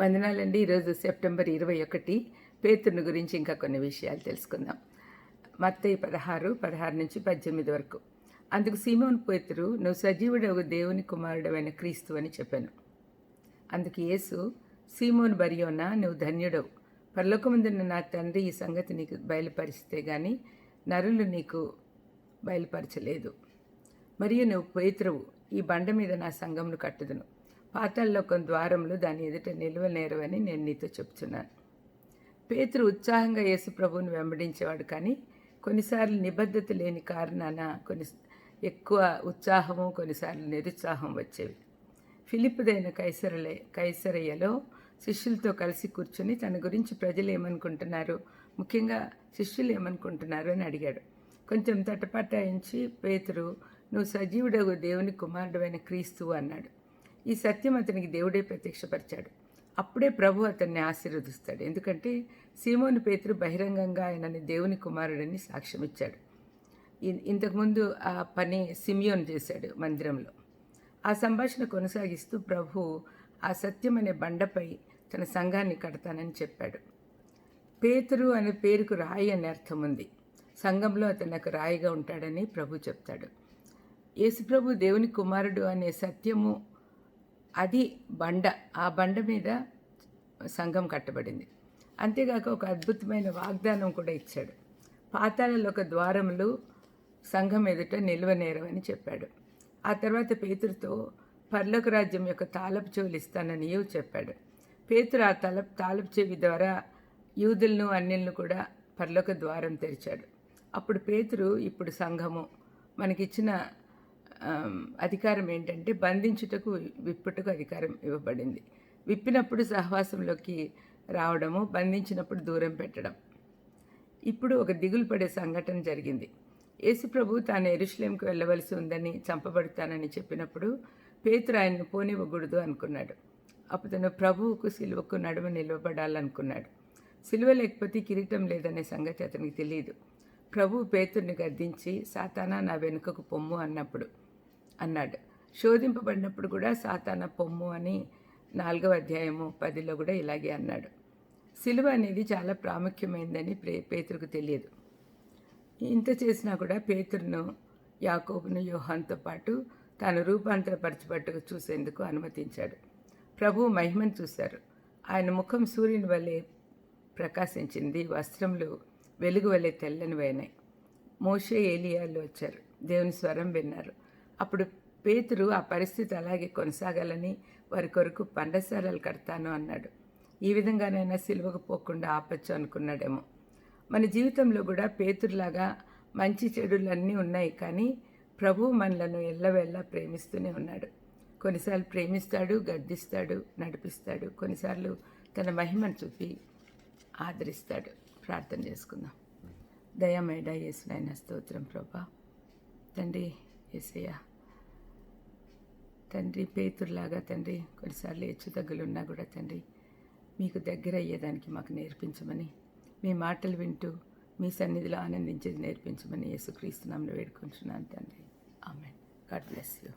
వందనాలండి. ఈరోజు సెప్టెంబర్ ఇరవై ఒకటి. పేతురుని గురించి ఇంకా కొన్ని విషయాలు తెలుసుకుందాం. మత్తయి పదహారు పదహారు నుంచి పద్దెనిమిది వరకు. అందుకు సీమోన్ పేతురు నువ్వు సజీవుడవు దేవుని కుమారుడవైన క్రీస్తు అని చెప్పాను. అందుకు యేసు సీమోన్ బరియోనా నువ్వు ధన్యుడవు. పరలోకముందున్న నా తండ్రి ఈ సంగతి నీకు బయలుపరిస్తే కానీ నరులు నీకు బయలుపరచలేదు. మరియు నువ్వు పేతురువు. ఈ బండ మీద నా సంఘమును కట్టుదును. పాతాళలోకం ద్వారములు దాని ఎదుట నిలువనేరవని నేను నీతో చెప్తున్నాను. పేతురు ఉత్సాహంగా యేసు ప్రభువుని వెంబడించేవాడు కానీ కొన్నిసార్లు నిబద్ధత లేని కారణాన కొన్ని ఎక్కువ ఉత్సాహము కొన్నిసార్లు నిరుత్సాహం వచ్చేవి. ఫిలిప్పుదైన కైసరలే కైసరయ్యలో శిష్యులతో కలిసి కూర్చొని తన గురించి ప్రజలు ఏమనుకుంటున్నారు? ముఖ్యంగా శిష్యులు ఏమనుకుంటున్నారు అని అడిగాడు. కొంచెం తటపటాయించి పేతురు నువ్వు సజీవుడవు దేవుని కుమారుడైన క్రీస్తు అన్నాడు. ఈ సత్యం అతనికి దేవుడే ప్రత్యక్షపరిచాడు. అప్పుడే ప్రభు అతన్ని ఆశీర్వదిస్తాడు. ఎందుకంటే సీమోని పేతురు బహిరంగంగా ఆయనని దేవుని కుమారుడని సాక్ష్యం ఇచ్చాడు ఇంతకుముందు ఆ పని సిమియోన్ చేశాడు మందిరంలో. ఆ సంభాషణ కొనసాగిస్తూ ప్రభు ఆ సత్యం అనే బండపై తన సంఘాన్ని కడతానని చెప్పాడు. పేతురు అనే పేరుకు రాయి అనే అర్థం ఉంది. సంఘంలో అతను నాకు రాయిగా ఉంటాడని ప్రభు చెప్తాడు. యేసుప్రభు దేవుని కుమారుడు అనే సత్యము అది బండ ఆ బండ మీద సంఘం కట్టబడింది. అంతేగాక ఒక అద్భుతమైన వాగ్దానం కూడా ఇచ్చాడు. పాతాళలోక ఒక ద్వారములు సంఘం ఎదుట నిల్వనేరవని చెప్పాడు. ఆ తర్వాత పేతురుతో పర్లోక రాజ్యం యొక్క తాలపు చెవులు ఇస్తానని యూ చెప్పాడు. పేతురు ఆ తల తాలపు చెవి ద్వారా యూదులను అన్నిలను కూడా పర్లోక ద్వారం తెరిచాడు. అప్పుడు పేతురు ఇప్పుడు సంఘము మనకిచ్చిన అధికారం ఏంటంటే బంధించుటకు విప్పుటకు అధికారం ఇవ్వబడింది. విప్పినప్పుడు సహవాసంలోకి రావడము బంధించినప్పుడు దూరం పెట్టడం. ఇప్పుడు ఒక దిగులు పడే సంఘటన జరిగింది. యేసుప్రభు తాను ఎరుషలేంకి వెళ్ళవలసి ఉందని చంపబడతానని చెప్పినప్పుడు పేతురు ఆయన్ను పోనివ్వకూడదు అనుకున్నాడు. అప్పుడు ప్రభువుకు సిలువకు నడుమ నిలవబడాలనుకున్నాడు సిలువ లేకపోతే కిరీటం లేదనే సంగతి అతనికి తెలియదు. ప్రభు పేతుర్ని గద్దించి సాతానా నా వెనుకకు పొమ్ము అన్నప్పుడు అన్నాడు. శోధింపబడినప్పుడు కూడా సాతాన పొమ్ము అని నాలుగవ అధ్యాయము పదిలో కూడా ఇలాగే అన్నాడు. సిలువ అనేది చాలా ప్రాముఖ్యమైందని ప్రే పేతురుకు తెలియదు. ఇంత చేసినా కూడా పేతురును యాకోబును యోహాన్తో పాటు తాను రూపాంతరపరచబట్టుకు చూసేందుకు అనుమతించాడు. ప్రభు మహిమను చూశారు. ఆయన ముఖం సూర్యుని వలె ప్రకాశించింది వస్త్రములు వెలుగు వలె పోయినాయి మోషే ఏలియాలు వచ్చారు. దేవుని స్వరం విన్నారు. అప్పుడు పేతురు ఆ పరిస్థితి అలాగే కొనసాగాలని వారి కొరకు పండశాలలు కడతాను అన్నాడు. ఈ విధంగానైనా సిలువకు పోకుండా ఆపచ్చు అనుకున్నాడేమో. మన జీవితంలో కూడా పేతురులాగా మంచి చెడులన్నీ ఉన్నాయి కానీ ప్రభు మనలను ఎల్లవెల్లా ప్రేమిస్తూనే ఉన్నాడు. కొన్నిసార్లు ప్రేమిస్తాడు గద్దిస్తాడు నడిపిస్తాడు. కొన్నిసార్లు తన మహిమను చూపి ఆదరిస్తాడు. ప్రార్థన చేసుకుందాం. దయమేడా యేసునైన స్తోత్రం ప్రభా. తండ్రి యేసయ్య తండ్రి పేతురులాగా తండ్రి కొన్నిసార్లు హెచ్చు తగ్గులున్నా కూడా తండ్రి మీకు దగ్గర అయ్యేదానికి మాకు నేర్పించమని మీ మాటలు వింటూ మీ సన్నిధిలో ఆనందించేది నేర్పించమని యేసుక్రీస్తు నామములో వేడుకుంటున్నాను తండ్రి. ఆమె గాడ్ బ్లెస్ యూ.